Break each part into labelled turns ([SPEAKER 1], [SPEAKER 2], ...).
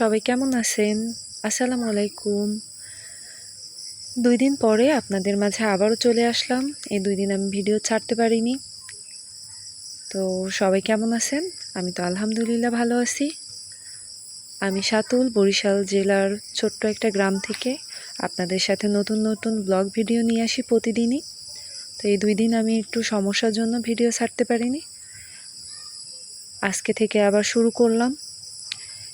[SPEAKER 1] সবাই কেমন আছেন? আসসালামু আলাইকুম। দুই দিন পরে আপনাদের মাঝে আবারও চলে আসলাম। এই দুই দিন আমি ভিডিও ছাড়তে পারিনি। তো সবাই কেমন আছেন? আমি তো আলহামদুলিল্লাহ ভালো আছি। আমি সাতুল, বরিশাল জেলার ছোট্ট একটা গ্রাম থেকে আপনাদের সাথে নতুন নতুন ব্লগ ভিডিও নিয়ে আসি প্রতিদিনই। তো এই দুই দিন আমি একটু সমস্যার জন্য ভিডিও ছাড়তে পারিনি। আজকে থেকে আবার শুরু করলাম।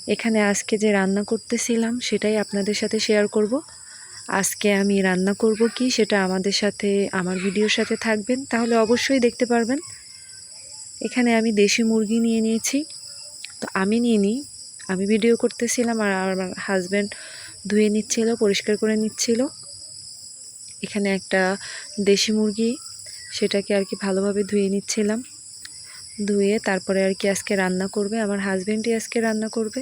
[SPEAKER 1] এখানে আজকে যে রান্না করতেছিলাম, সেটাই আপনাদের সাথে শেয়ার করব। আজকে আমি রান্না করব কি, সেটা আমাদের সাথে, আমার ভিডিওর সাথে থাকবেন। তাহলে অবশ্যই দেখতে পারবেন। এখানে আমি দেশি মুরগি নিয়ে নিয়েছি। তো আমি নিয়ে নিই। আমি ভিডিও করতেছিলাম আর আমার হাজব্যান্ড ধুয়ে নিচ্ছিল, পরিষ্কার করে নিচ্ছিল। এখানে একটা দেশি মুরগি, সেটাকে আর কি ভালোভাবে ধুয়ে নিচ্ছিলাম। ধুয়ে তারপরে আর কি আজকে রান্না করবে। আমার হাজব্যান্ডই আজকে রান্না করবে।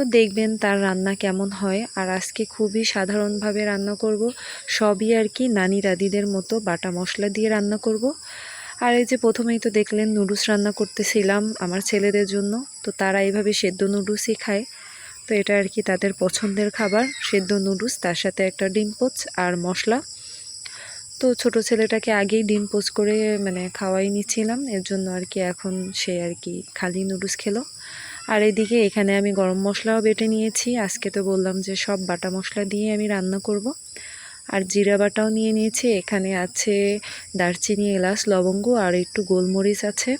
[SPEAKER 1] তো দেখবেন তার রান্না কেমন হয়। আর আজকে খুবই সাধারণভাবে রান্না করব। সবই আর কি নানি দাদিদের মতো বাটা মশলা দিয়ে রান্না করব। আর এই যে প্রথমেই তো দেখলেন নুডলস রান্না করতেছিলাম আমার ছেলেদের জন্য। তো তারা এইভাবে সেদ্ধ নুডলসই খায়। তো এটা আর কি তাদের পছন্দের খাবার। সেদ্ধ নুডলস, তার সাথে একটা ডিম পোচ আর মশলা। তো ছোট ছেলেটাকে আগেই ডিম পোচ করে মানে খাওয়াই নিচ্ছিলাম। এর জন্য আর কি এখন সে আর কি খালি নুডলস খেলো। আর এদিকে এখানে আমি গরম মশলাও বেটে নিয়েছি। আজকে তো বললাম যে সব বাটা মশলা দিয়ে আমি রান্না করব। আর জিরা বাটাও নিয়ে নিয়েছি। এখানে আছে দারচিনি, এলাচ, লবঙ্গ আর একটু গোলমরিচ আছে।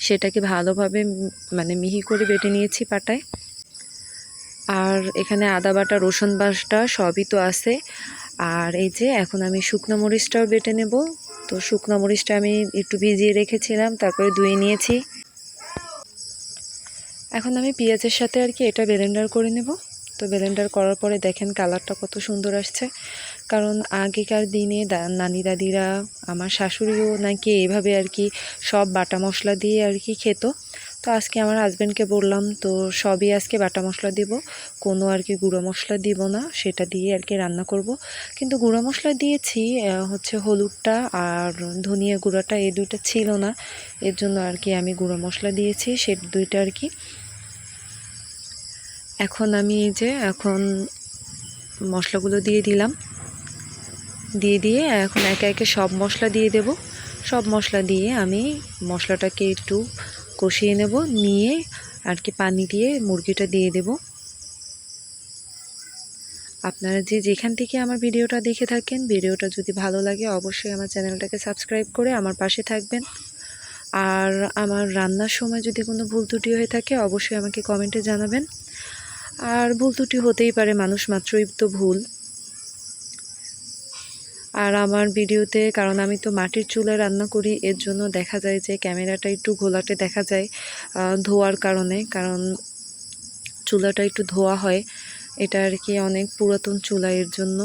[SPEAKER 1] সেটাকে ভালোভাবে মানে মিহি করে বেটে নিয়েছি পাটায়। আর এখানে আদা বাটা, রসুন বাটা সবই তো আছে। আর এই যে এখন আমি শুকনো মরিচটাও বেটে নেব। তো শুকনো মরিচটা আমি একটু ভিজিয়ে রেখেছিলাম, তারপরে ধুয়ে নিয়েছি। এখন আমি পেঁয়াজের সাথে আর কি এটা বেলেন্ডার করে নেব। তো বেলেন্ডার করার পরে দেখেন কালারটা কত সুন্দর আসছে। কারণ আগেকার দিনে নানি দাদিরা, আমার শাশুড়িও নাকি এভাবে আর কি সব বাটা মশলা দিয়ে আর কি খেত। তো আজকে আমার হাজব্যান্ডকে বললাম, তো সবই আজকে বাটা মশলা দিব, কোনো আর কি গুঁড়ো মশলা দিব না, সেটা দিয়ে আর কি রান্না করব। কিন্তু গুঁড়ো মশলা দিয়েছি হচ্ছে হলুদটা আর ধনিয়া গুঁড়োটা এই দুইটা ছিল না। এর জন্য আর কি আমি গুঁড়ো মশলা দিয়েছি, সে দুইটা আর কি এখন আমি এই যে এখন মশলাগুলো দিয়ে দিলাম। দিয়ে দিয়ে এখন একে একে সব মশলা দিয়ে দেব। সব মশলা দিয়ে আমি মশলাটাকে একটু কষিয়ে নেব, নিয়ে আর কি পানি দিয়ে মুরগিটা দিয়ে দেব। আপনারা যে যেখান থেকে আমার ভিডিওটা দেখে থাকেন, ভিডিওটা যদি ভালো লাগে অবশ্যই আমার চ্যানেলটাকে সাবস্ক্রাইব করে আমার পাশে থাকবেন। আর আমার রান্নার সময় যদি কোনো ভুল ত্রুটি হয়ে থাকে, অবশ্যই আমাকে কমেন্টে জানাবেন। আর ভুল ত্রুটি হতেই পারে, মানুষ মাত্রই তো ভুল। আর আমার ভিডিওতে, কারণ আমি তো মাটির চুলায় রান্না করি, এর জন্য দেখা যায় যে ক্যামেরাটা একটু ঘোলাটে দেখা যায় ধোয়ার কারণে, কারণ চুলাটা একটু ধোয়া হয়। এটা আর কি অনেক পুরাতন চুলা এর জন্য।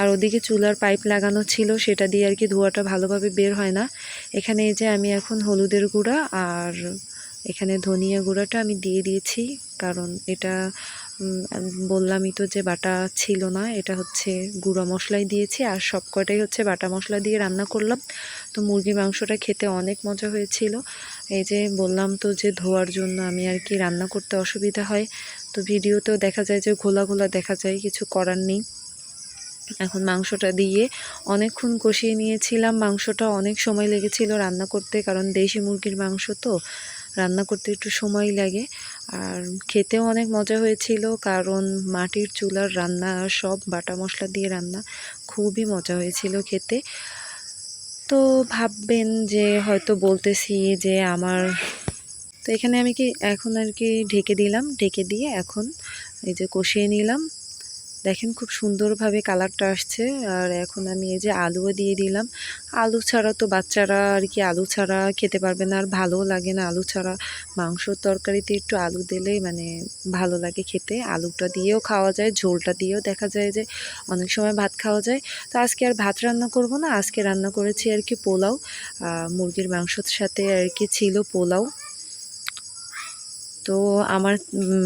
[SPEAKER 1] আর ওদিকে চুলার পাইপ লাগানো ছিল, সেটা দিয়ে আর কি ধোয়াটা ভালোভাবে বের হয় না। এখানে এই যে আমি এখন হলুদের গুঁড়া আর এখানে ধনিয়া গুঁড়াটা আমি দিয়ে দিয়েছি, কারণ এটা বললামই তো যে বাটা ছিল না, এটা হচ্ছে গুঁড়া মশলাই দিয়েছি আর সব কটাই হচ্ছে বাটা মশলা দিয়ে রান্না করলাম। তো মুরগি মাংসটা খেতে অনেক মজা হয়েছিল। এই যে বললাম তো যে ধোয়ার জন্য আমি আর কি রান্না করতে অসুবিধা হয়। তো ভিডিওতেও দেখা যায় যে ঘোলা ঘোলা দেখা যায়, কিছু করার নেই। এখন মাংসটা দিয়ে অনেকক্ষণ কষিয়ে নিয়েছিলাম। মাংসটা অনেক সময় লেগেছিল রান্না করতে, কারণ দেশি মুরগির মাংস তো রান্না করতে একটু সময় লাগে। আর খেতেও অনেক মজা হয়েছিল, কারণ মাটির চুলার রান্না, সব বাটা মশলা দিয়ে রান্না খুবই মজা হয়েছিল খেতে। তো ভাববেন যে, হয়তো বলতেছি যে আমার, তো এখানে আমি কি এখন আর কি ঢেকে দিলাম। ঢেকে দিয়ে এখন এই যে কষিয়ে নিলাম। দেখেন খুব সুন্দরভাবে কালারটা আসছে। আর এখন আমি এই যে আলুও দিয়ে দিলাম। আলু ছাড়া তো বাচ্চারা আর কি আলু ছাড়া খেতে পারবে না, আর ভালোও লাগে না আলু ছাড়া। মাংসর তরকারিতে একটু আলু দিলেই মানে ভালো লাগে খেতে। আলুটা দিয়েও খাওয়া যায়, ঝোলটা দিয়েও দেখা যায় যে অনেক সময় ভাত খাওয়া যায়। তো আজকে আর ভাত রান্না করব না, আজকে রান্না করেছি আর কি পোলাও। মুরগির মাংসর সাথে আর কি ছিল পোলাও। তো আমার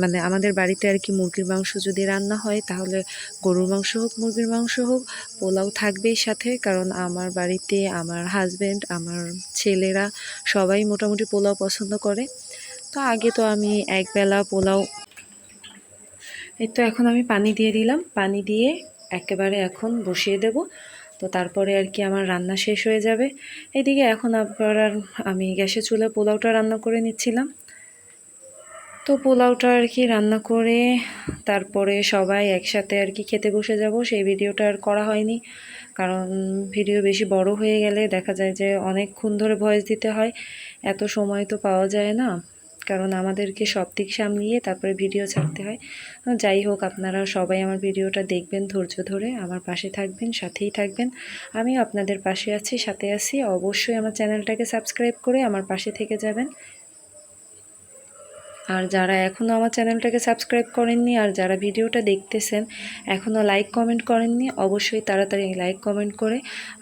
[SPEAKER 1] মানে আমাদের বাড়িতে আর কি মুরগির মাংস যদি রান্না হয়, তাহলে গরুর মাংস হোক, মুরগির মাংস হোক, পোলাও থাকবেই সাথে। কারণ আমার বাড়িতে আমার হাজব্যান্ড আমার ছেলেরা সবাই মোটামুটি পোলাও পছন্দ করে। তো আগে তো আমি একবেলা পোলাও এই তো এখন আমি পানি দিয়ে দিলাম। পানি দিয়ে একেবারে এখন বসিয়ে দেব। তো তারপরে আর কি আমার রান্না শেষ হয়ে যাবে। এদিকে এখন আবার আমি গ্যাসের চুলা পোলাওটা রান্না করে নিচ্ছিলাম। তো পোলাওটা আর কি রান্না করে তারপরে সবাই একসাথে আর কি খেতে বসে যাব। সেই ভিডিওটা আর করা হয়নি। কারণ ভিডিও বেশি বড় হয়ে গেলে দেখা যায় যে অনেকক্ষণ ধরে ভয়েস দিতে হয়। এত সময় তো পাওয়া যায় না। কারণ আমাদেরকে সব দিক সামলিয়ে তারপরে ভিডিও ছাড়তে হয়। যাই হোক, আপনারা সবাই আমার ভিডিওটা দেখবেন ধৈর্য ধরে, আমার পাশে থাকবেন, সাথেই থাকবেন। আমিও আপনাদের পাশে আছি, সাথে আছি। অবশ্যই আমার চ্যানেলটাকে সাবস্ক্রাইব করে আমার পাশে থেকে যাবেন। আর যারা এখনও আমার চ্যানেলটাকে সাবস্ক্রাইব করেননি আর যারা ভিডিওটা দেখতেছেন এখনও লাইক কমেন্ট করেননি, অবশ্যই তাড়াতাড়ি লাইক কমেন্ট করে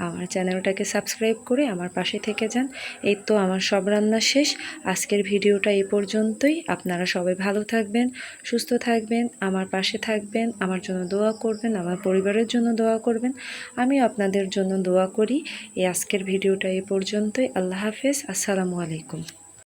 [SPEAKER 1] আমার চ্যানেলটাকে সাবস্ক্রাইব করে আমার পাশে থেকে যান। এই তো আমার সব রান্না শেষ। আজকের ভিডিওটা এই পর্যন্তই। আপনারা সবাই ভালো থাকবেন, সুস্থ থাকবেন, আমার পাশে থাকবেন, আমার জন্য দোয়া করবেন, আমার পরিবারের জন্য দোয়া করবেন। আমিও আপনাদের জন্য দোয়া করি। এই আজকের ভিডিওটা এই পর্যন্তই। আল্লাহ হাফেজ। আসসালামু আলাইকুম।